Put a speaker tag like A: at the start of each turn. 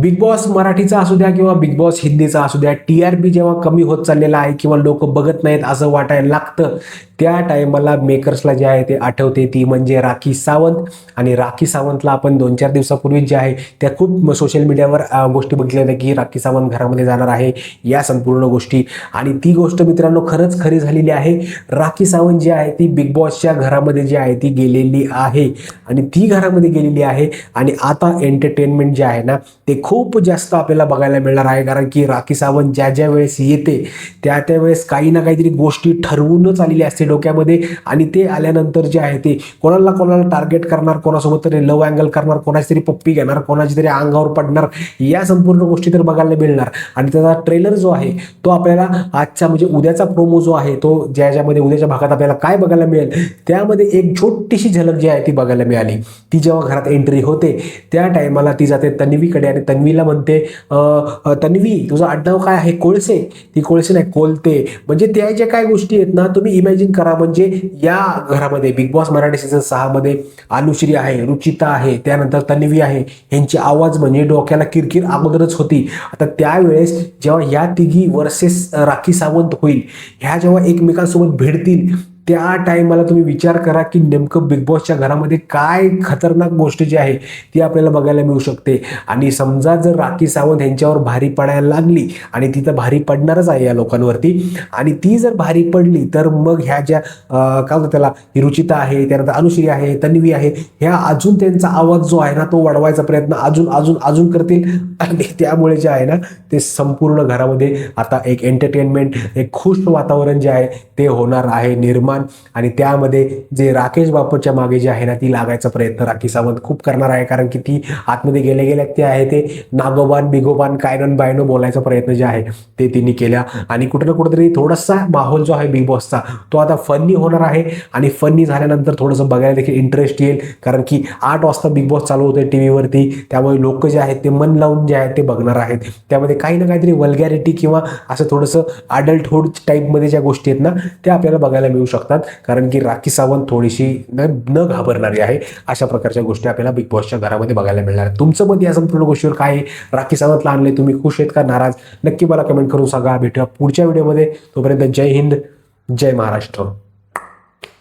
A: Big boss मराठीचा असू द्या किंवा बिग बॉस हिंदीचा असू द्या टी आर पी जेव्हा कमी होत चाललेला आहे किंवा लोक बघत नाहीत असं वाटायला लागतं त्या टायमाला मेकर्सला जे आहे ते आठवते. ती म्हणजे राखी सावंत. आणि राखी सावंतला आपण दोन चार दिवसापूर्वी जे आहे त्या खूप सोशल मीडियावर गोष्टी बघितल्या होत्या की राखी सावंत घरामध्ये जाणार आहे. या संपूर्ण गोष्टी. आणि ती गोष्ट मित्रांनो खरंच खरी झालेली आहे. राखी सावंत जी आहे ती बिग बॉसच्या घरामध्ये जी आहे ती गेलेली आहे. आणि ती घरामध्ये गेलेली आहे. आणि आता एंटरटेनमेंट जे आहे ना ते खूप जास्त आपल्याला बघायला मिळणार आहे. कारण की राखी सावंत ज्या ज्या वेळेस येते त्या त्या वेळेस काही ना काहीतरी गोष्टी ठरवूनच आलेली असते डोक्यामध्ये आणि ते आल्यानंतर जे आहे ते कोणाला कोणाला टार्गेट करणार कोणासोबत तरी लव अँगल करणार कोणाची तरी पप्पी घेणार कोणाची तरी अंगावर पडणार या संपूर्ण गोष्टी तर बघायला मिळणार. आणि त्याचा ट्रेलर जो आहे तो आपल्याला आजचा म्हणजे उद्याचा प्रोमो जो आहे तो ज्या ज्यामध्ये उद्याच्या भागात आपल्याला काय बघायला मिळेल त्यामध्ये एक छोटीशी झलक जी आहे ती बघायला मिळाली. ती जेव्हा घरात एंट्री होते त्या टायमाला ती जाते तन्वीकडे आणि तन्वीला म्हणते तन्वी तुझं आडनाव काय आहे? कोळसे. ती कोळसे नाही कोलते. म्हणजे त्या ज्या काय गोष्टी आहेत ना तुम्ही इमॅजिन करा म्हणजे या घरामध्ये बिग बॉस मराठी सीझन सहामध्ये अनुश्री आहे रुचिता आहे त्यानंतर तन्वी आहे. यांची आवाज म्हणजे डोक्याला किरकिर अगोदरच होती. आता त्यावेळेस जेव्हा या तिघी वर्सेस राखी सावंत होईल ह्या जेव्हा एकमेकांसोबत भिडतील त्या टायमाला तुम्ही विचार करा की नेमकं बिग बॉसच्या घरामध्ये काय खतरनाक गोष्ट जी आहे ती आपल्याला बघायला मिळू शकते. आणि समजा जर राखी सावंत यांच्यावर भारी पडायला लागली आणि ती तर भारी पडणारच आहे या लोकांवरती. आणि ती जर भारी पडली तर मग ह्या ज्या काय होतं त्याला ही रुचिता आहे त्यानंतर अनुश्री आहे तन्वी आहे ह्या अजून त्यांचा आवाज जो आहे ना तो वाढवायचा प्रयत्न अजून अजून अजून करतील. आणि त्यामुळे जे आहे ना ते संपूर्ण घरामध्ये आता एक एंटरटेनमेंट एक खुश वातावरण जे आहे ते होणार आहे निर्माण आणि त्यामध्ये जे राकेश बापूच्या मागे जे आहे ना ती लागायचा प्रयत्न राखी सावंत खूप करणार आहे. कारण की ती आतमध्ये गेल्या गेल्या ते आहे ते नागोबान बिगोबान कायनन बायनो बोलायचा प्रयत्न जे आहे ते तिने केल्या आणि कुठं ना कुठेतरी थोडासा माहोल जो आहे बिग बॉसचा तो आता फन्नी होणार आहे. आणि फन्नी झाल्यानंतर थोडंसं बघायला देखील इंटरेस्ट येईल. कारण की आठ वाजता बिग बॉस चालू होते टी व्हीवरती त्यामुळे लोक जे आहेत ते मन लावून जे आहेत ते बघणार आहेत. त्यामध्ये काही ना काहीतरी वल्गॅरिटी किंवा असं थोडंसं अडल्टहूड टाईपमध्ये ज्या गोष्टी आहेत ना त्या आपल्याला बघायला मिळू शकतात. कारण की राखी सावंत थोडीशी न न घाबरणारी आहे. अशा प्रकारच्या गोष्टी आपल्याला बिग बॉसच्या घरामध्ये बघायला मिळणार. तुमचं मत या संपूर्ण गोष्टीवर काय आहे? राखी सावंतला आणले तुम्ही खुश आहेत का? नाराज? नक्की मला कमेंट करून सांगा. भेटूया पुढच्या व्हिडिओमध्ये तोपर्यंत जय हिंद जय महाराष्ट्र.